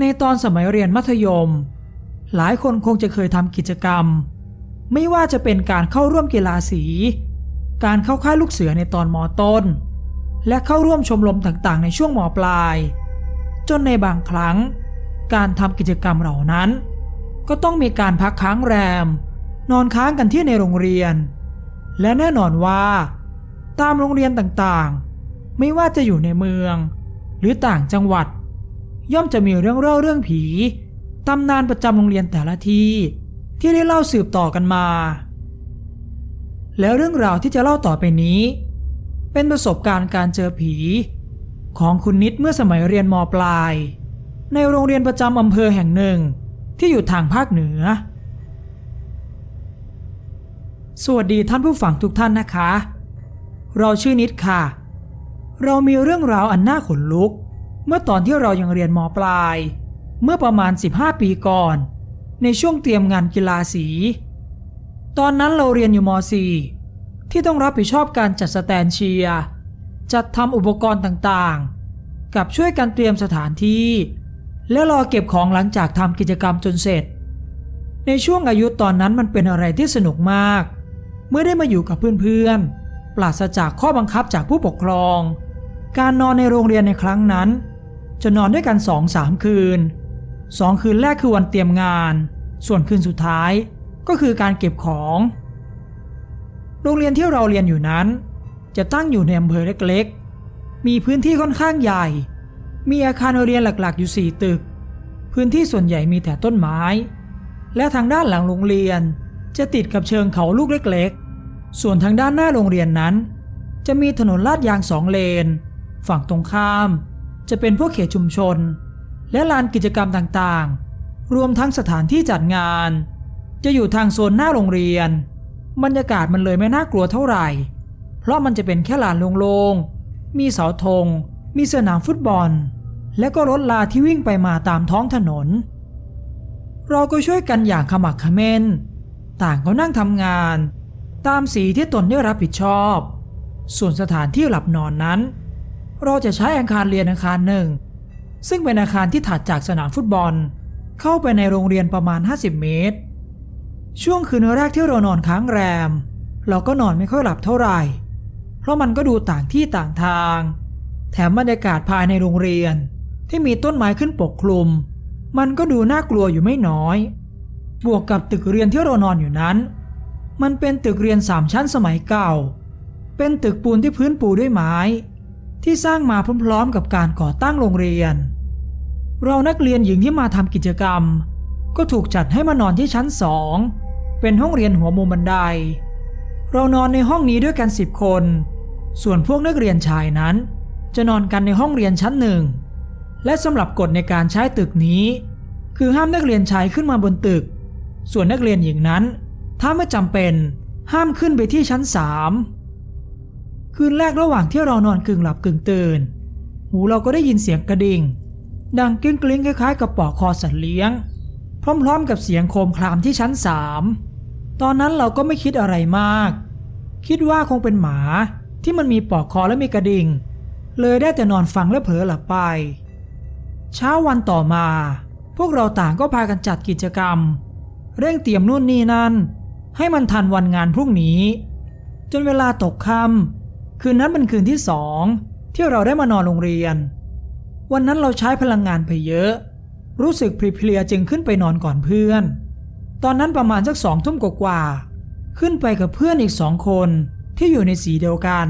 ในตอนสมัยเรียนมัธยม หลายคนคงจะเคยทำกิจกรรม ไม่ว่าจะเป็นการเข้าร่วมกีฬาสี การเข้าค่ายลูกเสือในตอนมต้น และเข้าร่วมชมรมต่างๆ ในช่วงมปลาย จนในบางครั้ง การทำกิจกรรมเหล่านั้น ก็ต้องมีการพักค้างแรม นอนค้างกันที่ในโรงเรียน และแน่นอนว่า ตามโรงเรียนต่างๆ ไม่ว่าจะอยู่ในเมือง หรือต่างจังหวัด ย่อมจะมีเรื่องเล่าเรื่องผีตำนานประจำโรงเรียนแต่ละที่ ที่ได้เล่าสืบต่อกันมา แล้วเรื่องราวที่จะเล่าต่อไปนี้ เป็นประสบการณ์การเจอผี ของคุณนิดเมื่อสมัยเรียนมปลาย ในโรงเรียนประจำอำเภอแห่งหนึ่งที่อยู่ทางภาคเหนือ สวัสดีท่านผู้ฟังทุกท่านนะคะ เราชื่อนิดค่ะ เรามีเรื่องราวอันน่าขนลุก เมื่อตอนที่เรายังเรียนมปลาย เมื่อประมาณ 15 ปีก่อน ในช่วงเตรียมงานกีฬาสี ตอนนั้นเราเรียนอยู่ม .4 ที่ต้องรับผิดชอบการจัดสแตนเชียจัดทำอุปกรณ์ต่างๆ กับช่วยกันเตรียมสถานที่ และรอเก็บของหลังจากทำกิจกรรมจนเสร็จ ในช่วงอายุตอนนั้นมันเป็นอะไรที่สนุกมาก เมื่อได้มาอยู่กับเพื่อนๆปราศจากข้อบังคับจากผู้ปกครอง การนอนในโรงเรียนในครั้งนั้น จะนอนด้วยกันสองสามคืนสองคืนแรกคือวันเตรียมงาน ส่วนคืนสุดท้ายก็คือการเก็บของ โรงเรียนที่เราเรียนอยู่นั้น จะตั้งอยู่ในอำเภอเล็กๆ มีพื้นที่ค่อนข้างใหญ่ มีอาคารเรียนหลักๆอยู่สี่ตึก พื้นที่ส่วนใหญ่มีแต่ต้นไม้ และทางด้านหลังโรงเรียนจะติดกับเชิงเขาลูกเล็กๆ ส่วนทางด้านหน้าโรงเรียนนั้น จะมีถนนลาดยางสองเลน ฝั่งตรงข้าม จะเป็นพวกเขตชุมชน และลานกิจกรรมต่างๆ รวมทั้งสถานที่จัดงาน จะอยู่ทางโซนหน้าโรงเรียน บรรยากาศมันเลยไม่น่ากลัวเท่าไหร่ เพราะมันจะเป็นแค่ลานโล่งๆ มีเสาธง มีสนามฟุตบอล และก็รถลาที่วิ่งไปมาตามท้องถนน เราก็ช่วยกันอย่างขมักเขม้น ต่างก็นั่งทำงาน ตามสีที่ตนได้รับผิดชอบ ส่วนสถานที่หลับนอนนั้น เราจะใช้อาคารเรียนอาคารหนึ่ง ซึ่งเป็นอาคารที่ถัดจากสนามฟุตบอล เข้าไปในโรงเรียนประมาณ 50 เมตร ช่วงคืนแรกที่เรานอนค้างแรม เราก็นอนไม่ค่อยหลับเท่าไหร่ เพราะมันก็ดูต่างที่ต่างทาง แถมบรรยากาศภายในโรงเรียนที่มีต้นไม้ขึ้นปกคลุม มันก็ดูน่ากลัวอยู่ไม่น้อย บวกกับตึกเรียนที่เรานอนอยู่นั้น มันเป็นตึกเรียนสามชั้นสมัยเก่า เป็นตึกปูนที่พื้นปูด้วยไม้ ที่สร้างมาพร้อมๆกับการก่อตั้งโรงเรียน เรานักเรียนหญิงที่มาทำกิจกรรม ก็ถูกจัดให้มานอนที่ชั้นสองเป็นห้องเรียนหัวมุมบันได เรานอนในห้องนี้ด้วยกันสิบคน ส่วนพวกนักเรียนชายนั้น จะนอนกันในห้องเรียนชั้นหนึ่งและสำหรับกฎในการใช้ตึกนี้ คือห้ามนักเรียนชายขึ้นมาบนตึก ส่วนนักเรียนหญิงนั้น ถ้าไม่จำเป็นห้ามขึ้นไปที่ชั้นสาม คืนแรกระหว่างที่เรานอนกึ่งหลับกึ่งตื่น หูเราก็ได้ยินเสียงกระดิ่ง ดังกริ้งกลิ้งคล้ายๆ กับปอกคอสัตว์เลี้ยง พร้อมๆ กับเสียงโคมครามที่ชั้นสามตอนนั้นเราก็ไม่คิดอะไรมาก คิดว่าคงเป็นหมาที่มันมีปอกคอและมีกระดิ่ง เลยได้แต่นอนฟังและเผลอหลับไป เช้าวันต่อมา พวกเราต่างก็พากันจัดกิจกรรม เร่งเตรียมนู่นนี่นั่น ให้มันทันวันงานพรุ่งนี้ จนเวลาตกค่ำ คืนนั้นเป็นคืนที่สองที่เราได้มานอนโรงเรียน วันนั้นเราใช้พลังงานไปเยอะ รู้สึกเพลียจึงขึ้นไปนอนก่อนเพื่อน ตอนนั้นประมาณสักสองทุ่มกว่าๆขึ้นไปกับเพื่อนอีกสองคนที่อยู่ในสีเดียวกัน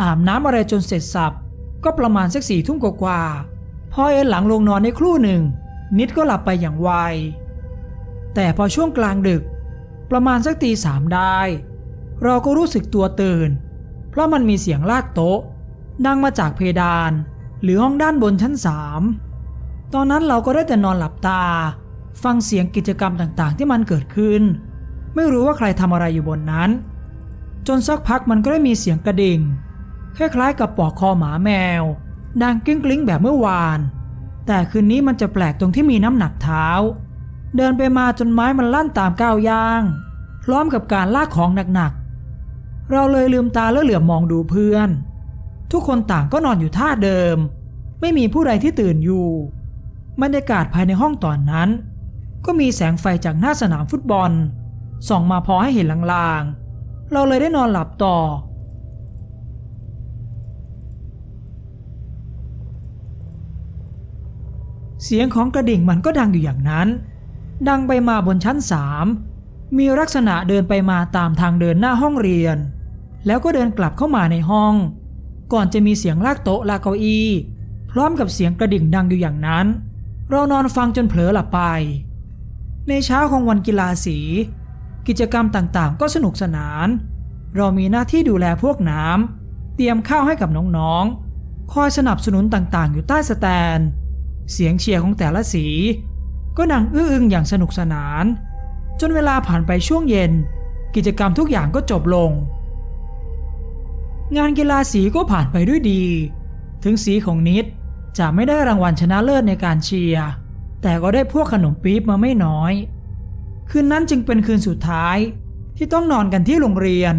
อาบน้ำอะไรจนเสร็จสับก็ประมาณสักสี่ทุ่มกว่าๆพอเอนหลังลงนอนในครู่หนึ่ง นิดก็หลับไปอย่างไวแต่พอช่วงกลางดึก ประมาณสักตีสามได้ เราก็รู้สึกตัวตื่น เพราะมันมีเสียงลากโต๊ะ ดังมาจากเพดาน หรือห้องด้านบนชั้นสามตอนนั้นเราก็ได้แต่นอนหลับตา ฟังเสียงกิจกรรมต่างๆ ที่มันเกิดขึ้น ไม่รู้ว่าใครทำอะไรอยู่บนนั้น จนสักพักมันก็ได้มีเสียงกระดิ่งคล้ายๆกับปอกคอหมาแมว ดังกิ้งกลิ้งแบบเมื่อวาน แต่คืนนี้มันจะแปลกตรงที่มีน้ำหนักเท้า เดินไปมาจนไม้มันลั่นตามก้าวย่าง พร้อมกับการลากของหนัก เราเลยลืมตาแล้วเหลือบมองดูเพื่อน ทุกคนต่างก็นอนอยู่ท่าเดิม ไม่มีผู้ใดที่ตื่นอยู่ บรรยากาศภายในห้องตอนนั้น ก็มีแสงไฟจากหน้าสนามฟุตบอล ส่องมาพอให้เห็นลางๆ เราเลยได้นอนหลับต่อเสียงของกระดิ่งมันก็ดังอยู่อย่างนั้น ดังไปมาบนชั้นสาม มีลักษณะเดินไปมาตามทางเดินหน้าห้องเรียน แล้วก็เดินกลับเข้ามาในห้อง ก่อนจะมีเสียงลากโต๊ะลากเก้าอี้พร้อมกับเสียงกระดิ่งดังอยู่อย่างนั้น เรานอนฟังจนเผลอหลับไป ในเช้าของวันกีฬาสี กิจกรรมต่างๆ ก็สนุกสนาน เรามีหน้าที่ดูแลพวกน้ำเตรียมข้าวให้กับน้องๆ คอยสนับสนุนต่างๆ อยู่ใต้สแตน เสียงเชียร์ของแต่ละสี ก็ดังอื้ออึงอย่างสนุกสนาน จนเวลาผ่านไปช่วงเย็น กิจกรรมทุกอย่างก็จบลง งานกีฬาสีก็ผ่านไปด้วยดี ถึงสีของนิดจะไม่ได้รางวัลชนะเลิศในการเชียร์ แต่ก็ได้พวกขนมปี๊บมาไม่น้อย คืนนั้นจึงเป็นคืนสุดท้ายที่ต้องนอนกันที่โรงเรียน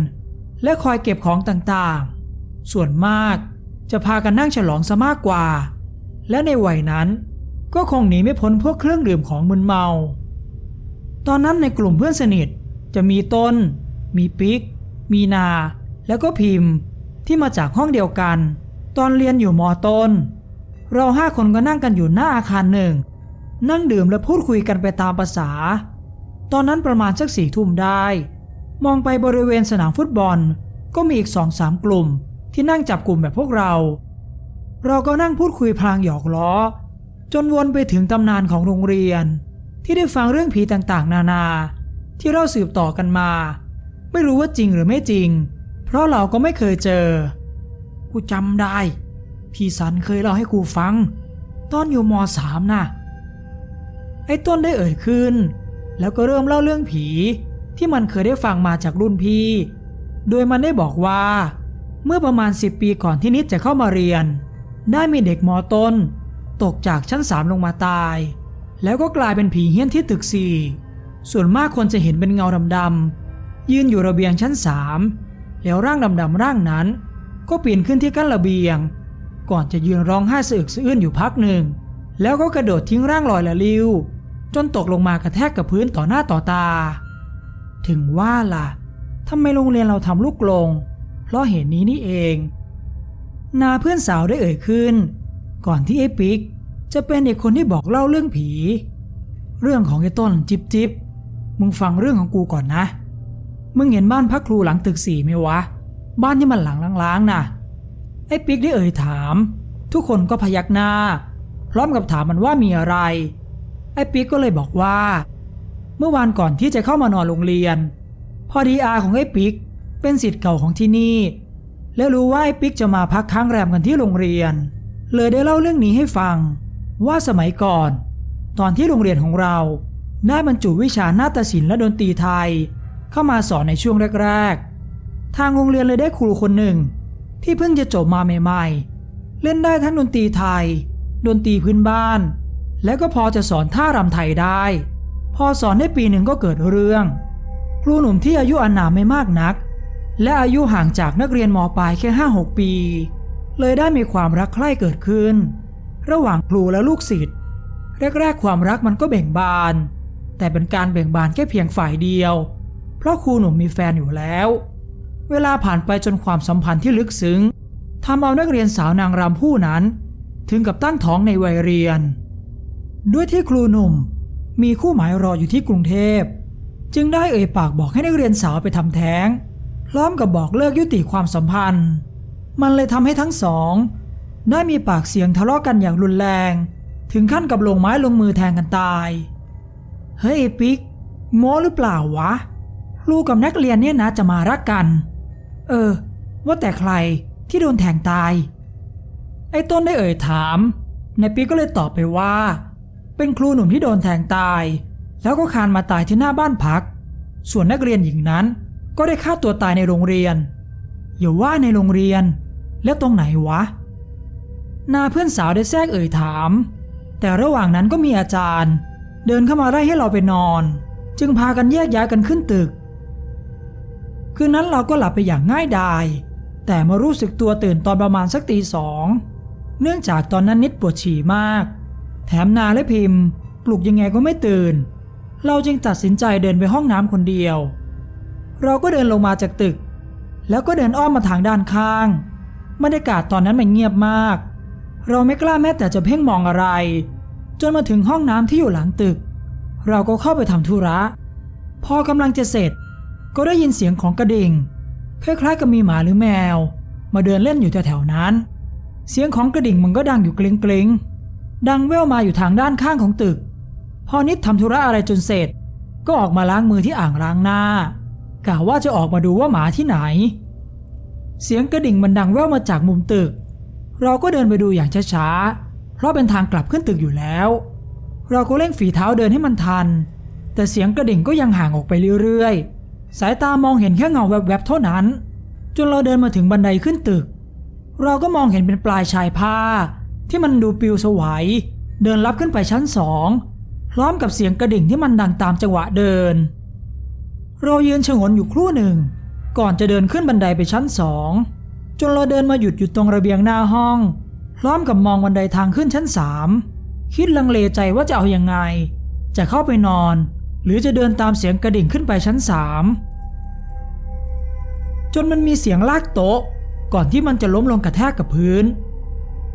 และคอยเก็บของต่างๆ ส่วนมากจะพากันนั่งฉลองซะมากกว่า และในวัยนั้นก็คงหนีไม่พ้นพวกเครื่องดื่มของมึนเมา ตอนนั้นในกลุ่มเพื่อนสนิทจะมีต้น มีปิ๊ก มีนา แล้วก็พิมพ์ ที่มาจากห้องเดียวกัน ตอนเรียนอยู่มอต้น เราห้าคนก็นั่งกันอยู่หน้าอาคารหนึ่ง นั่งดื่มและพูดคุยกันไปตามภาษา ตอนนั้นประมาณสักสี่ทุ่มได้ มองไปบริเวณสนามฟุตบอล ก็มีอีกสองสามกลุ่ม ที่นั่งจับกลุ่มแบบพวกเรา เราก็นั่งพูดคุยพลางหยอกล้อ จนวนไปถึงตำนานของโรงเรียน ที่ได้ฟังเรื่องผีต่างๆ นานา ที่เราสืบต่อกันมา ไม่รู้ว่าจริงหรือไม่จริง เพราะเราก็ไม่เคยเจอ กูจำได้ พี่สันเคยเล่าให้กูฟัง ตอนอยู่มสามน่ะ ไอ้ต้นได้เอ่ยขึ้น แล้วก็เริ่มเล่าเรื่องผีที่มันเคยได้ฟังมาจากรุ่นพี่ โดยมันได้บอกว่า เมื่อประมาณ 10 ปีก่อนที่นิดจะเข้ามาเรียน ได้มีเด็กมอต้น ตกจากชั้นสามลงมาตาย แล้วก็กลายเป็นผีเฮี้ยนที่ตึกสี่ส่วนมากคนจะเห็นเป็นเงาดำๆยืนอยู่ระเบียงชั้นสาม แล้วร่างดำๆร่างนั้น ก็ปีนขึ้นที่กั้นระเบียง ก่อนจะยืนร้องไห้สะอึกสะอื้นอยู่พักหนึ่ง แล้วก็กระโดดทิ้งร่างลอยละลิว จนตกลงมากระแทกกับพื้นต่อหน้าต่อตา ถึงว่าล่ะทำไมโรงเรียนเราทำลูกลง เพราะเหตุนี้นี่เอง นาเพื่อนสาวได้เอ่ยขึ้น ก่อนที่ไอ้ปิ๊กจะเป็นเด็กคนที่บอกเล่าเรื่องผี เรื่องของไอ้ต้นจิบจิบมึงฟังเรื่องของกูก่อนนะ มึงเห็นบ้านพักครูหลังตึกสี่ไหมวะ บ้านที่มันหลังล้างๆน่ะ ไอ้ปิ๊กได้เอ่ยถาม ทุกคนก็พยักหน้า พร้อมกับถามมันว่ามีอะไร ไอ้ปิ๊กก็เลยบอกว่า เมื่อวานก่อนที่จะเข้ามานอนโรงเรียน พอดีอาของไอ้ปิ๊กเป็นสิทธิ์เก่าของที่นี่ แล้วรู้ว่าไอ้ปิ๊กจะมาพักค้างแรมกันที่โรงเรียน เลยได้เล่าเรื่องนี้ให้ฟัง ว่าสมัยก่อน ตอนที่โรงเรียนของเราได้บรรจุวิชานาฏศิลป์และดนตรีไทย เข้ามาสอนในช่วงแรกๆ ทางโรงเรียนเลยได้ครูคนหนึ่ง ที่เพิ่งจะจบมาใหม่ๆ เล่นได้ทั้งดนตรีไทย ดนตรีพื้นบ้าน และก็พอจะสอนท่ารำไทยได้ พอสอนได้ปีหนึ่งก็เกิดเรื่อง ครูหนุ่มที่อายุอานามไม่มากนัก และอายุห่างจากนักเรียนมปลายแค่ห้าหกปี เลยได้มีความรักใคร่เกิดขึ้น ระหว่างครูและลูกศิษย์แรกๆ ความรักมันก็เบ่งบาน แต่เป็นการเบ่งบานแค่เพียงฝ่ายเดียว เพราะครูหนุ่มมีแฟนอยู่แล้ว เวลาผ่านไปจนความสัมพันธ์ที่ลึกซึ้งทำเอานักเรียนสาวนางรำผู้นั้น ถึงกับตั้งท้องในวัยเรียน ด้วยที่ครูหนุ่มมีคู่หมายรออยู่ที่กรุงเทพ จึงได้เอ่ยปากบอกให้นักเรียนสาวไปทำแท้ง พร้อมกับบอกเลิกยุติความสัมพันธ์ มันเลยทำให้ทั้งสอง ได้มีปากเสียงทะเลาะกันอย่างรุนแรง ถึงขั้นกับลงไม้ลงมือแทงกันตาย เฮ้ยไอ้ปิ๊กโม้หรือเปล่าวะ ลูกกับนักเรียนเนี่ยนะจะมารักกัน เออ ว่าแต่ใครที่โดนแทงตาย ไอ้ต้นได้เอ่ยถามนายปิ๊กก็เลยตอบไปว่า เป็นครูหนุ่มที่โดนแทงตาย แล้วก็คานมาตายที่หน้าบ้านพัก ส่วนนักเรียนหญิงนั้นก็ได้ฆ่าตัวตายในโรงเรียน อย่าว่าในโรงเรียน แล้วตรงไหนวะ นาเพื่อนสาวได้แทรกเอ่ยถาม แต่ระหว่างนั้นก็มีอาจารย์ เดินเข้ามาไล่ให้เราไปนอน จึงพากันแยกย้ายกันขึ้นตึก คืนนั้นเราก็หลับไปอย่างง่ายดาย แต่มารู้สึกตัวตื่นตอนประมาณสักตีสองเนื่องจากตอนนั้นนิดปวดฉี่มาก แถมนาและพิมพ์ ปลุกยังไงก็ไม่ตื่น เราจึงตัดสินใจเดินไปห้องน้ำคนเดียว เราก็เดินลงมาจากตึก แล้วก็เดินอ้อมมาทางด้านข้างบรรยากาศตอนนั้นมันเงียบมาก เราไม่กล้าแม้แต่จะเพ่งมองอะไร จนมาถึงห้องน้ำที่อยู่หลังตึก เราก็เข้าไปทำธุระ พอกำลังจะเสร็จ ก็ได้ยินเสียงของกระดิ่ง คล้ายๆกับมีหมาหรือแมว มาเดินเล่นอยู่แถวๆนั้น เสียงของกระดิ่งมันก็ดังอยู่เกรงๆดังแว่วมาอยู่ทางด้านข้างของตึก พอนิดทำธุระอะไรจนเสร็จ ก็ออกมาล้างมือที่อ่างล้างหน้ากะว่าจะออกมาดูว่าหมาที่ไหน เสียงกระดิ่งมันดังแว่วมาจากมุมตึก เราก็เดินไปดูอย่างช้าๆ เพราะเป็นทางกลับขึ้นตึกอยู่แล้ว เราก็เร่งฝีเท้าเดินให้มันทัน แต่เสียงกระดิ่งก็ยังห่างออกไปเรื่อยๆ สายตามองเห็นแค่เงาแวบๆเท่านั้น จนเราเดินมาถึงบันไดขึ้นตึก เราก็มองเห็นเป็นปลายชายผ้า ที่มันดูปลิวสวายเดินลับขึ้นไปชั้นสองพร้อมกับเสียงกระดิ่งที่มันดังตามจังหวะเดิน เรายืนชะงนอยู่ครู่หนึ่ง ก่อนจะเดินขึ้นบันไดไปชั้นสองจนเราเดินมาหยุดอยู่ตรงระเบียงหน้าห้อง พร้อมกับมองบันไดทางขึ้นชั้นสามคิดลังเลใจว่าจะเอาอยัางไง จะเข้าไปนอน หรือจะเดินตามเสียงกระดิ่งขึ้นไปชั้นสามจนมันมีเสียงลากโต๊ะ ก่อนที่มันจะล้มลงกระแทกกับพื้น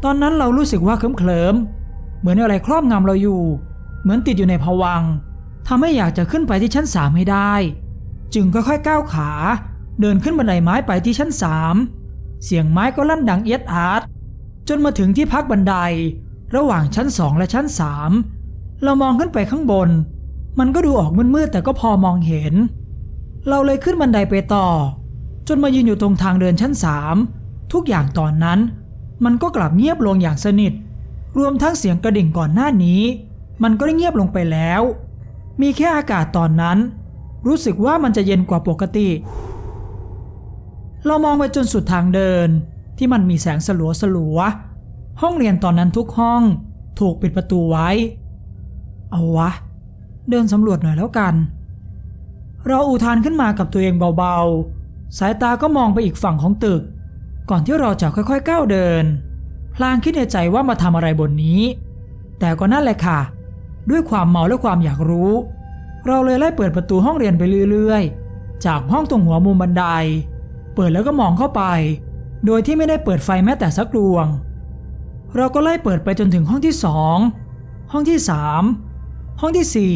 ตอนนั้นเรารู้สึกว่าเคลิ้มเหมือนอะไรครอบงำเราอยู่ เหมือนติดอยู่ในภวังทำให้อยากจะขึ้นไปที่ชั้นสามให้ได้ จึงค่อยๆก้าวขา เดินขึ้นบันไดไม้ไปที่ชั้นสามเสียงไม้ก็ลั่นดังเอียดอาร์ตจนมาถึงที่พักบันได ระหว่างชั้นสองและชั้นสามเรามองขึ้นไปข้างบน มันก็ดูออกมืดๆแต่ก็พอมองเห็น เราเลยขึ้นบันไดไปต่อ จนมายืนอยู่ตรงทางเดินชั้นสามทุกอย่างตอนนั้น มันก็กลับเงียบลงอย่างสนิท รวมทั้งเสียงกระดิ่งก่อนหน้านี้ มันก็ได้เงียบลงไปแล้ว มีแค่อากาศตอนนั้น รู้สึกว่ามันจะเย็นกว่าปกติ เรามองไปจนสุดทางเดิน ที่มันมีแสงสลัวสลัวๆห้องเรียนตอนนั้นทุกห้อง ถูกปิดประตูไว้ เอาวะ เดินสำรวจหน่อยแล้วกัน เราอุทานขึ้นมากับตัวเองเบาๆ สายตาก็มองไปอีกฝั่งของตึก ก่อนที่เราจะค่อยๆก้าวเดิน พลางคิดในใจว่ามาทำอะไรบนนี้ แต่ก็นั่นแหละค่ะ ด้วยความเมาและความอยากรู้ เราเลยไล่เปิดประตูห้องเรียนไปเรื่อยๆ จากห้องตรงหัวมุมบันได เปิดแล้วก็มองเข้าไป โดยที่ไม่ได้เปิดไฟแม้แต่สักดวง เราก็ไล่เปิดไปจนถึงห้องที่สองห้องที่สาม ห้องที่สี่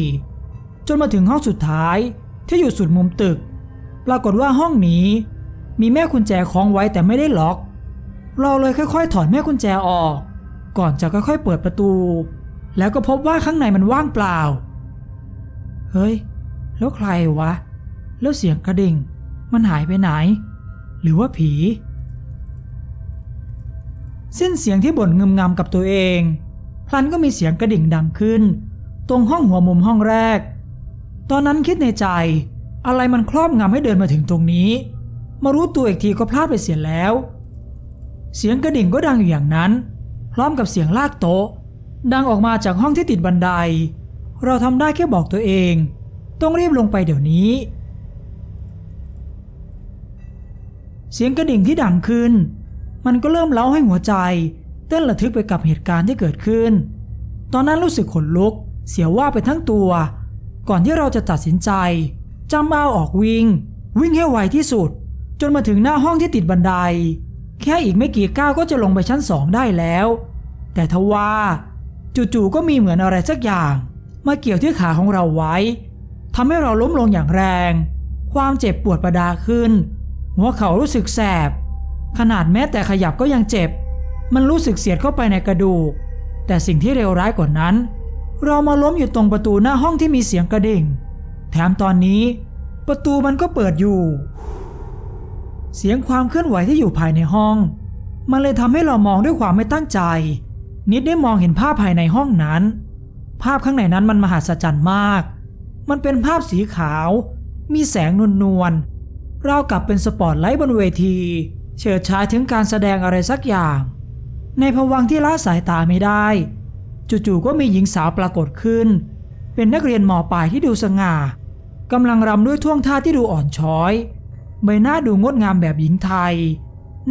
จนมาถึงห้องสุดท้ายที่อยู่สุดมุมตึก ปรากฏว่าห้องนี้ มีแม่กุญแจคล้องไว้แต่ไม่ได้ล็อก เราเลยค่อยๆ ถอดแม่กุญแจออก ก่อนจะค่อยๆ เปิดประตู แล้วก็พบว่าข้างในมันว่างเปล่า เฮ้ย แล้วใครวะ แล้วเสียงกระดิ่ง มันหายไปไหน หรือว่าผีสิ้นเสียงที่บ่นงึมงำกับตัวเอง พลันก็มีเสียงกระดิ่งดังขึ้น ตรงห้องหัวมุมห้องแรก ตอนนั้นคิดในใจ อะไรมันครอบงำให้เดินมาถึงตรงนี้ มารู้ตัวอีกทีก็พลาดไปเสียแล้ว เสียงกระดิ่งก็ดังอยู่อย่างนั้น พร้อมกับเสียงลากโต๊ะ ดังออกมาจากห้องที่ติดบันได เราทำได้แค่บอกตัวเอง ต้องรีบลงไปเดี๋ยวนี้ เสียงกระดิ่งที่ดังขึ้น มันก็เริ่มเล้าให้หัวใจ เต้นระทึกไปกับเหตุการณ์ที่เกิดขึ้น ตอนนั้นรู้สึกขนลุก เสียวว่าไปทั้งตัว ก่อนที่เราจะตัดสินใจจำเอาออกวิ่ง วิ่งให้ไวที่สุด จนมาถึงหน้าห้องที่ติดบันได แค่อีกไม่กี่ก้าวก็จะลงไปชั้นสองได้แล้ว แต่ทว่าจู่ๆก็มีเหมือนอะไรสักอย่าง มาเกี่ยวที่ขาของเราไว้ทำให้เราล้มลงอย่างแรง ความเจ็บปวดประดาขึ้น หัวเข่ารู้สึกแสบ ขนาดแม้แต่ขยับก็ยังเจ็บ มันรู้สึกเสียดเข้าไปในกระดูก แต่สิ่งที่เลวร้ายกว่านั้น เรามาล้มอยู่ตรงประตูหน้าห้องที่มีเสียงกระดิ่ง แถมตอนนี้ประตูมันก็เปิดอยู่ เสียงความเคลื่อนไหวที่อยู่ภายในห้อง มันเลยทำให้เรามองด้วยความไม่ตั้งใจ นิดได้มองเห็นภาพภายในห้องนั้น ภาพข้างในนั้นมันมหัศจรรย์มาก มันเป็นภาพสีขาว มีแสงนวลๆราวกับเป็นสปอตไลท์บนเวที เฉิดฉายถึงการแสดงอะไรสักอย่าง ในภวังที่ละสายตาไม่ได้ จู่ๆก็มีหญิงสาวปรากฏขึ้น เป็นนักเรียนมปลายที่ดูสง่ากำลังรำด้วยท่วงท่าที่ดูอ่อนช้อย ใบหน้าดูงดงามแบบหญิงไทย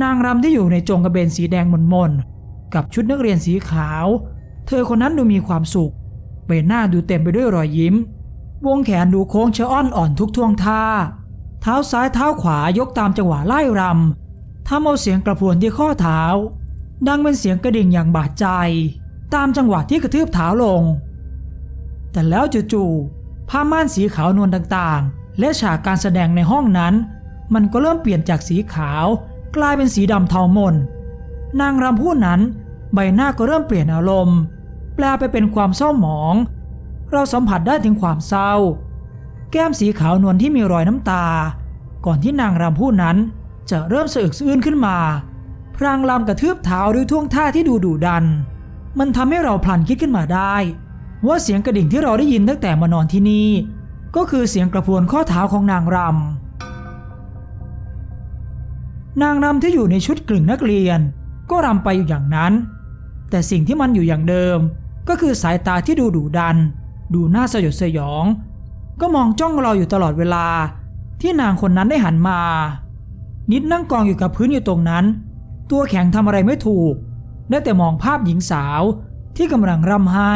นางรำที่อยู่ในจงกระเบนสีแดงมนๆกับชุดนักเรียนสีขาว เธอคนนั้นดูมีความสุข ใบหน้าดูเต็มไปด้วยรอยยิ้ม วงแขนดูโค้งเชอ้อนอ่อนทุกท่วงท่า เท้าซ้ายเท้าขวายกตามจังหวะไล่รำทำเอาเสียงกระพวนที่ข้อเท้า ดังเป็นเสียงกระดิ่งอย่างบาดใจ ตามจังหวะที่กระทืบเท้าลง แต่แล้วจู่ๆผ้าม่านสีขาวนวลต่างๆ และฉากการแสดงในห้องนั้น มันก็เริ่มเปลี่ยนจากสีขาว กลายเป็นสีดำเทามน นางรำผู้นั้นใบหน้าก็เริ่มเปลี่ยนอารมณ์ แปลไปเป็นความเศร้าหมอง เราสัมผัสได้ถึงความเศร้า แก้มสีขาวนวลที่มีรอยน้ำตา ก่อนที่นางรำผู้นั้นจะเริ่มสะอึกสะอื้นขึ้นมา พรางรำกระทืบเท้าด้วยท่วงท่าที่ดูดุดัน มันทำให้เราพลันคิดขึ้นมาได้ ว่าเสียงกระดิ่งที่เราได้ยินตั้งแต่มานอนที่นี่ ก็คือเสียงกระพวนข้อเท้าของนางรำนางรำที่อยู่ในชุดกลึ่งนักเรียน ก็รำไปอยู่อย่างนั้น แต่สิ่งที่มันอยู่อย่างเดิม ก็คือสายตาที่ดูดุดัน ดูน่าสยดสยอง ก็มองจ้องเราอยู่ตลอดเวลา ที่นางคนนั้นได้หันมา นิดนั่งกองอยู่กับพื้นอยู่ตรงนั้น ตัวแข็งทำอะไรไม่ถูก ได้แต่มองภาพหญิงสาวที่กำลังรำไห้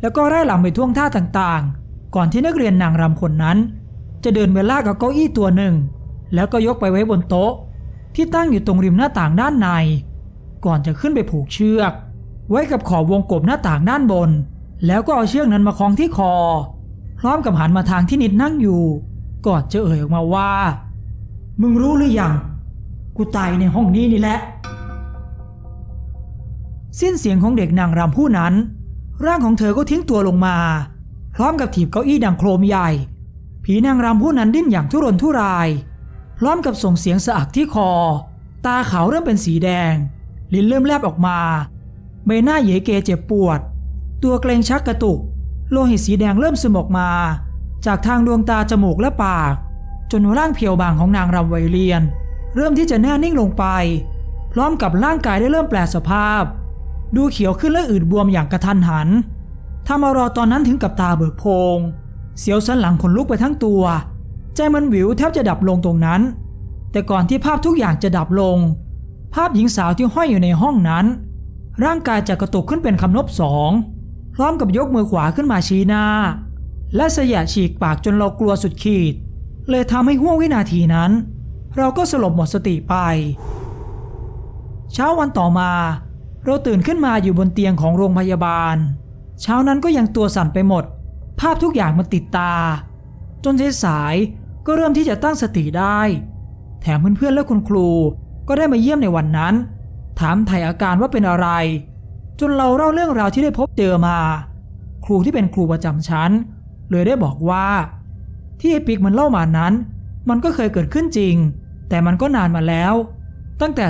แล้วก็ไล่หลำไปท่วงท่าต่างๆ ก่อนที่นักเรียนนางรำคนนั้น จะเดินไปลากกับเก้าอี้ตัวหนึ่ง แล้วก็ยกไปไว้บนโต๊ะ ที่ตั้งอยู่ตรงริมหน้าต่างด้านใน ก่อนจะขึ้นไปผูกเชือก ไว้กับขอบวงกบหน้าต่างด้านบน แล้วก็เอาเชือกนั้นมาคล้องที่คอ พร้อมกับหันมาทางที่นิดนั่งอยู่ ก่อนจะเอ่ยออกมาว่า มึงรู้หรือยังกูตายในห้องนี้นี่แหละ สิ้นเสียงของเด็กนางรำผู้นั้น ร่างของเธอก็ทิ้งตัวลงมา พร้อมกับถีบเก้าอี้ดังโครมใหญ่ ผีนางรำผู้นั้นดิ้นอย่างทุรนทุราย พร้อมกับส่งเสียงสะอักที่คอ ตาขาวเริ่มเป็นสีแดง ลิ้นเริ่มแลบออกมาใบหน้าเยเกเจ็บปวด ตัวเกรงชักกระตุก โลหิตสีแดงเริ่มซึมออกมา จากทางดวงตาจมูกและปาก จนร่างเพียวบางของนางรำวัยเรียน เริ่มที่จะแน่นิ่งลงไป พร้อมกับร่างกายได้เริ่มแปลสภาพ ดูเขียวขึ้นและอืดบวมอย่างกระทันหันทำเอาราตอนนั้นถึงกับตาเบิกโพง เสียวสันหลังขนลุกไปทั้งตัว ใจมันวิวแทบจะดับลงตรงนั้น แต่ก่อนที่ภาพทุกอย่างจะดับลง ภาพหญิงสาวที่ห้อยอยู่ในห้องนั้น ร่างกายจะกระตุกขึ้นเป็นคำนบสอง พร้อมกับยกมือขวาขึ้นมาชี้หน้า และเสยะฉีกปากจนเรากลัวสุดขีด เลยทำให้ห่วงวินาทีนั้น เราก็สลบหมดสติไป เช้าวันต่อมา เราตื่นขึ้นมาอยู่บนเตียงของโรงพยาบาล เช้านั้นก็ยังตัวสั่นไปหมด ภาพทุกอย่างมันติดตา จนสายก็เริ่มที่จะตั้งสติได้ แถมเพื่อนๆและคุณครูก็ได้มาเยี่ยมในวันนั้น ถามไถ่อาการว่าเป็นอะไร จนเราเล่าเรื่องราวที่ได้พบเจอมา ครูที่เป็นครูประจำชั้น เลยได้บอกว่า ที่ไอปิกมันเล่ามานั้น มันก็เคยเกิดขึ้นจริง แต่มันก็นานมาแล้ว ตั้งแต่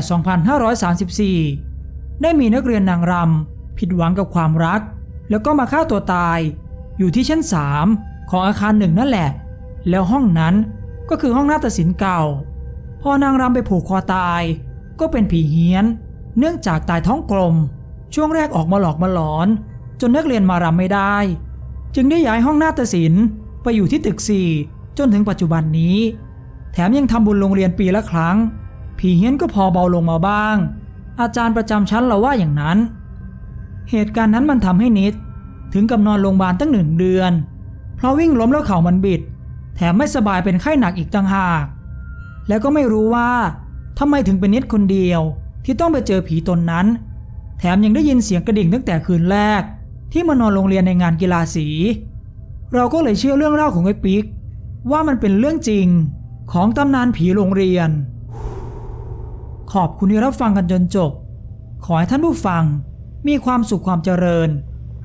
2534 ได้มีนักเรียนนางรำผิดหวังกับความรัก แล้วก็มาฆ่าตัวตาย อยู่ที่ชั้น3ของอาคารหนึ่งนั่นแหละ แล้วห้องนั้นก็คือห้องนาฏศิลป์เก่า พอนางรำไปผูกคอตาย ก็เป็นผีเฮี้ยน เนื่องจากตายท้องกลม ช่วงแรกออกมาหลอกมาหลอน จนนักเรียนมารำไม่ได้ จึงได้ย้ายห้องนาฏศิลป์ไปอยู่ที่ตึกสี่จนถึงปัจจุบันนี้ แถมยังทำบุญโรงเรียนปีละครั้ง ผีเฮี้ยนก็พอเบาลงมาบ้าง อาจารย์ประจำชั้นเราว่าอย่างนั้น เหตุการณ์นั้นมันทำให้นิด ถึงกับนอนโรงพยาบาลตั้งหนึ่งเดือน เพราะวิ่งล้มแล้วเข่ามันบิด แถมไม่สบายเป็นไข้หนักอีกต่างหาก แล้วก็ไม่รู้ว่าทำไมถึงเป็นนิดคนเดียวที่ต้องไปเจอผีตนนั้น แถมยังได้ยินเสียงกระดิ่งตั้งแต่คืนแรก ที่มานอนโรงเรียนในงานกีฬาสี เราก็เลยเชื่อเรื่องเล่าของไอ้ปิ๊กว่ามันเป็นเรื่องจริงของตำนานผีโรงเรียน ขอบคุณที่รับฟังกันจนจบ ขอให้ท่านผู้ฟัง มีความสุขความเจริญ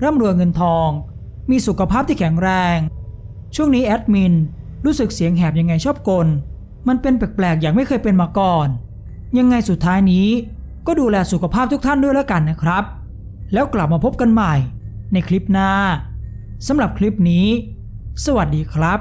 ร่ำรวยเงินทอง มีสุขภาพที่แข็งแรง ช่วงนี้แอดมินรู้สึกเสียงแหบยังไงชอบกล มันเป็นแปลกๆอย่างไม่เคยเป็นมาก่อน ยังไงสุดท้ายนี้ ก็ดูแลสุขภาพทุกท่านด้วยแล้วกันนะครับ แล้วกลับมาพบกันใหม่ ในคลิปหน้าสำหรับคลิปนี้ สวัสดีครับ